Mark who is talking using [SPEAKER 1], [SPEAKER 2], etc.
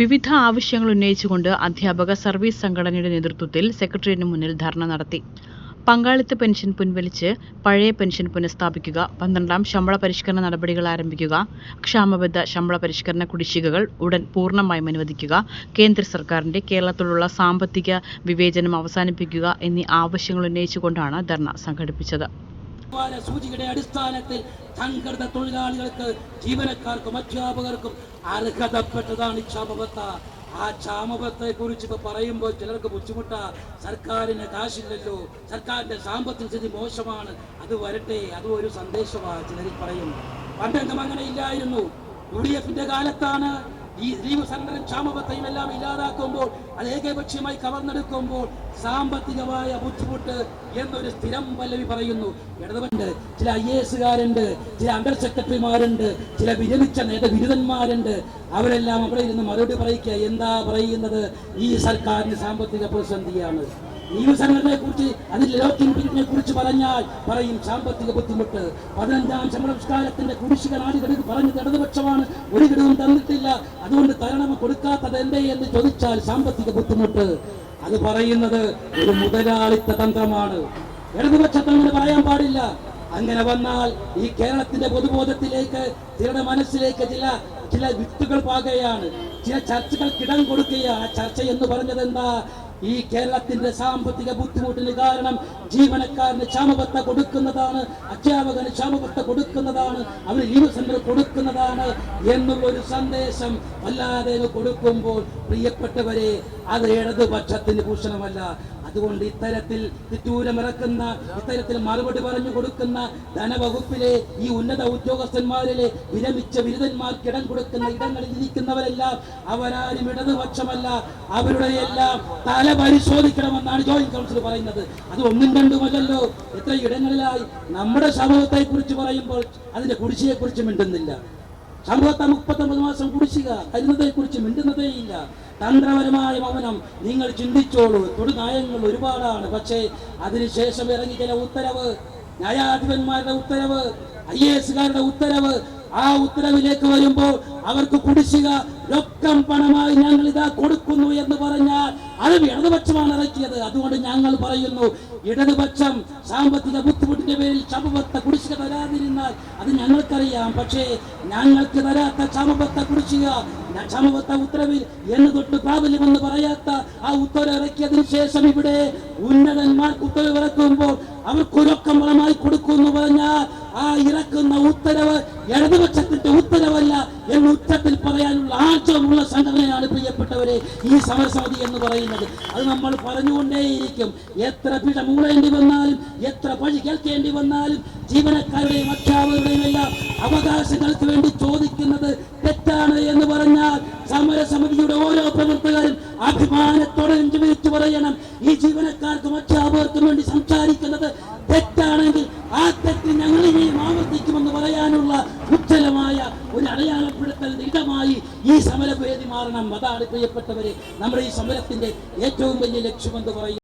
[SPEAKER 1] വിവിധ ആവശ്യങ്ങൾ ഉന്നയിച്ചുകൊണ്ട് അധ്യാപക സർവീസ് സംഘടനയുടെ നേതൃത്വത്തിൽ സെക്രട്ടേറിയറ്റിന് മുന്നിൽ ധർണ നടത്തി. പങ്കാളിത്ത പെൻഷൻ പിൻവലിച്ച് പഴയ പെൻഷൻ പുനഃസ്ഥാപിക്കുക പന്ത്രണ്ടാം ശമ്പള പരിഷ്കരണ നടപടികൾ ആരംഭിക്കുക ക്ഷാമബദ്ധ ശമ്പള പരിഷ്കരണ കുടിശ്ശികകൾ ഉടൻ പൂർണമായും അനുവദിക്കുക കേന്ദ്ര സർക്കാരിന്റെ കേരളത്തിലുള്ള സാമ്പത്തിക വിവേചനം അവസാനിപ്പിക്കുക എന്നീ ആവശ്യങ്ങൾ ഉന്നയിച്ചുകൊണ്ടാണ് ധർണ സംഘടിപ്പിച്ചത്.
[SPEAKER 2] സൂചികയുടെ അടിസ്ഥാനത്തിൽ സംഘടിത തൊഴിലാളികൾക്ക് ജീവനക്കാർക്കും അധ്യാപകർക്കും അർഹതപ്പെട്ടതാണ് ക്ഷാമബത്ത. ആ ക്ഷാമബത്തെ കുറിച്ച് ഇപ്പൊ പറയുമ്പോൾ ചിലർക്ക് ബുദ്ധിമുട്ടാ. സർക്കാരിന് കാശില്ലല്ലോ. സർക്കാരിന്റെ സാമ്പത്തിക സ്ഥിതി മോശമാണ്. അത് വരട്ടെ അത് ഒരു സന്ദേശമാണ് ചിലർ പറയും പണ്ടെങ്കിലും അങ്ങനെ ഇല്ലായിരുന്നു. യു ഡി എഫിന്റെ കാലത്താണ് ഈ സറണ്ടറും ക്ഷാമബത്തയും എല്ലാം ഇല്ലാതാക്കുമ്പോൾ അത് ഏകപക്ഷീയമായി കവർന്നെടുക്കുമ്പോൾ സാമ്പത്തികമായ ബുദ്ധിമുട്ട് എന്നൊരു സ്ഥിരം പല്ലവി പറയുന്നു. ഇടതുപണ്ട് ചില ഐ എ എസുകാരുണ്ട് ചില അണ്ടർ സെക്രട്ടറിമാരുണ്ട് ചില വിരമിച്ച നേത ബിരുദന്മാരുണ്ട് അവരെല്ലാം അവിടെ ഇരുന്ന് മറുപടി പറയിക്കുക എന്താ പറയുന്നത്? ഈ സർക്കാരിന് സാമ്പത്തിക പ്രതിസന്ധിയാണ്. ലീവ് സംഘടനയെ കുറിച്ച് അതിൽ പീരീഡിനെ കുറിച്ച് പറഞ്ഞാൽ പറയും സാമ്പത്തിക ബുദ്ധിമുട്ട്. പതിനഞ്ചാം ശമ്പളംസ്കാരത്തിന്റെ കുടിശ്ശിക നാടുകളിൽ പറഞ്ഞത് ഇടതുപക്ഷമാണ്. ഒരു ഘടകവും തന്നിട്ടില്ല. അതുകൊണ്ട് തരണം കൊടുക്കാത്തത് എന്തേ എന്ന് ചോദിച്ചാൽ സാമ്പത്തിക ബുദ്ധിമുട്ട്. അത് പറയുന്നത് ഒരു മുതലാളിത്ത തന്ത്രമാണ്. ഇടതുപക്ഷത്തെ അങ്ങനെ പറയാൻ പാടില്ല. അങ്ങനെ വന്നാൽ ഈ കേരളത്തിന്റെ പൊതുബോധത്തിലേക്ക് ചിലരുടെ മനസ്സിലേക്ക് ചില ചില വിത്തുകൾ പാകുകയാണ് ചില ചർച്ചകൾക്ക് ഇടം കൊടുക്കുകയാണ്. ചർച്ച എന്ന് പറഞ്ഞത് എന്താ ഈ കേരളത്തിന്റെ സാമ്പത്തിക ബുദ്ധിമുട്ടിന് കാരണം ജീവനക്കാരന് ക്ഷാമബത്ത കൊടുക്കുന്നതാണ് അധ്യാപകന് ക്ഷാമബത്ത കൊടുക്കുന്നതാണ് അവന് ലീവ് സെന്റർ കൊടുക്കുന്നതാണ് എന്നുള്ള ഒരു സന്ദേശം വല്ലാതെ കൊടുക്കുമ്പോൾ പ്രിയപ്പെട്ടവരെ അത് ഇടതുപക്ഷത്തിന് ഭൂഷണമല്ല. അതുകൊണ്ട് ഇത്തരത്തിൽ തിറ്റൂരമിറക്കുന്ന ഇത്തരത്തിൽ മറുപടി പറഞ്ഞു കൊടുക്കുന്ന ധനവകുപ്പിലെ ഈ ഉന്നത ഉദ്യോഗസ്ഥന്മാരിലെ വിരമിച്ച ബിരുദന്മാർക്ക് ഇടം കൊടുക്കുന്ന ഇടങ്ങളിൽ ഇരിക്കുന്നവരെല്ലാം അവരാരും ഇടതുപക്ഷമല്ല. അവരുടെ എല്ലാം തല പരിശോധിക്കണമെന്നാണ് ജോയിന്റ് കൗൺസിൽ പറയുന്നത്. അത് ഒന്നും രണ്ടുമല്ലല്ലോ എത്ര ഇടങ്ങളിലായി നമ്മുടെ സമൂഹത്തെ കുറിച്ച് പറയുമ്പോൾ അതിന്റെ കുടിശ്ശിയെ കുറിച്ച് മിണ്ടുന്നില്ല. സംഭവത്തെ മുപ്പത്തൊമ്പത് മാസം കുടിശ്ശിക കരുന്നതെ കുറിച്ച് മിണ്ടുന്നതേ ഇല്ല തന്ത്രപരമായ മൗനം നിങ്ങൾ ചിന്തിച്ചോളൂ തൊടുനായങ്ങൾ ഒരുപാടാണ് പക്ഷേ അതിനുശേഷം ഇറങ്ങി ചില ഉത്തരവ് ന്യായാധിപന്മാരുടെ ഉത്തരവ് ഐ എ എസുകാരുടെ ഉത്തരവ് ആ ഉത്തരവിലേക്ക് വരുമ്പോൾ അവർക്ക് കുടിശ്ശിക രൊക്കം പണമായി ഞങ്ങൾ ഇതാ കൊടുക്കുന്നു എന്ന് പറഞ്ഞാൽ അത് ഇടതുപക്ഷമാണ് ഇറക്കിയത്. അതുകൊണ്ട് ഞങ്ങൾ പറയുന്നു ഇടതുപക്ഷം സാമ്പത്തിക ബുദ്ധിമുട്ടിന്റെ പേരിൽ ക്ഷമബത്ത കുടിശ്ശിക തരാതിരുന്നാൽ അത് ഞങ്ങൾക്കറിയാം. പക്ഷേ ഞങ്ങൾക്ക് തരാത്ത ക്ഷമബത്ത കുടിശ്ശിക ക്ഷമബത്ത ഉത്തരവിൽ എന്ന് തൊട്ട് പ്രാബല്യമെന്ന് പറയാത്ത ആ ഉത്തരവ് ഇറക്കിയതിനു ശേഷം ഇവിടെ ഉന്നതന്മാർ ഉത്തരവ് ഇറക്കുമ്പോൾ അവർക്ക് ഉറക്കം വളമായി കൊടുക്കുന്നു പറഞ്ഞാൽ ആ ഇറക്കുന്ന ഉത്തരവ് ഇടതുപക്ഷത്തിന്റെ ഉത്തരവല്ല എന്ന് ആർജവമുള്ള സംഘടനയാണ് പ്രിയപ്പെട്ടവരെ ഈ സമരസമിതി എന്ന് പറയുന്നത്. അത് നമ്മൾ പറഞ്ഞുകൊണ്ടേയിരിക്കും. എത്ര പിഴ മൂളേണ്ടി വന്നാലും എത്ര പഴി കേൾക്കേണ്ടി വന്നാലും ജീവനക്കാരുടെയും അധ്യാപകരുടെയും എല്ലാം അവകാശങ്ങൾക്ക് വേണ്ടി ചോദിക്കുന്നത് തെറ്റാണ് എന്ന് പറഞ്ഞാൽ സമരസമിതിയുടെ ഓരോ പ്രവർത്തകരും അഭിമാനത്തോടെ വിളിച്ചു പറയണം. ഈ ജീവനക്കാർക്കും അധ്യാപകർക്കും വേണ്ടി സംസാരിക്കുന്നത് തെറ്റാണെങ്കിൽ ആ തെറ്റ് ഞങ്ങൾ ഇനിയും ആവർത്തിക്കുമെന്ന് പറയാനുള്ള ഉജ്ജ്വലമായ ഒരു അടയാളപ്പെടുത്തൽ ഇടമായി ഈ സമരവേദി മാറണം. അതാണ് പ്രിയപ്പെട്ടവരെ നമ്മുടെ ഈ സമരത്തിന്റെ ഏറ്റവും വലിയ ലക്ഷ്യമെന്ന് പറയും